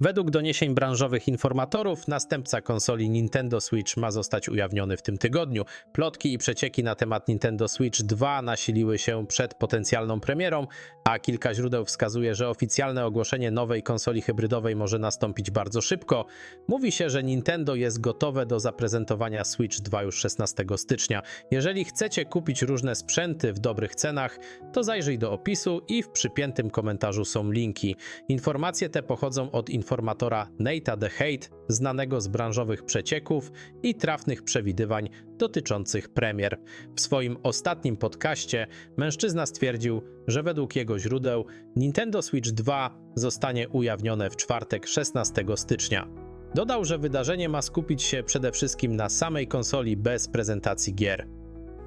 Według doniesień branżowych informatorów, następca konsoli Nintendo Switch ma zostać ujawniony w tym tygodniu. Plotki i przecieki na temat Nintendo Switch 2 nasiliły się przed potencjalną premierą, a kilka źródeł wskazuje, że oficjalne ogłoszenie nowej konsoli hybrydowej może nastąpić bardzo szybko. Mówi się, że Nintendo jest gotowe do zaprezentowania Switch 2 już 16 stycznia. Jeżeli chcecie kupić różne sprzęty w dobrych cenach, to zajrzyj do opisu i w przypiętym komentarzu są linki. Informacje te pochodzą od informatora Nate'a The Hate, znanego z branżowych przecieków i trafnych przewidywań dotyczących premier. W swoim ostatnim podcaście mężczyzna stwierdził, że według jego źródeł Nintendo Switch 2 zostanie ujawnione w czwartek 16 stycznia. Dodał, że wydarzenie ma skupić się przede wszystkim na samej konsoli bez prezentacji gier.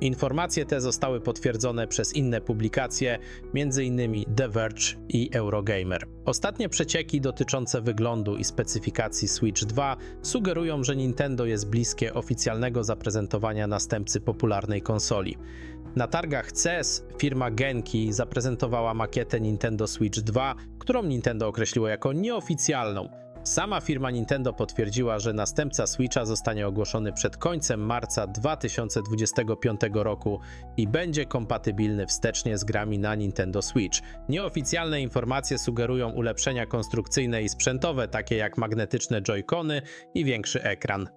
Informacje te zostały potwierdzone przez inne publikacje, m.in. The Verge i Eurogamer. Ostatnie przecieki dotyczące wyglądu i specyfikacji Switch 2 sugerują, że Nintendo jest bliskie oficjalnego zaprezentowania następcy popularnej konsoli. Na targach CES firma Genki zaprezentowała makietę Nintendo Switch 2, którą Nintendo określiło jako nieoficjalną. Sama firma Nintendo potwierdziła, że następca Switcha zostanie ogłoszony przed końcem marca 2025 roku i będzie kompatybilny wstecznie z grami na Nintendo Switch. Nieoficjalne informacje sugerują ulepszenia konstrukcyjne i sprzętowe, takie jak magnetyczne Joy-Cony i większy ekran.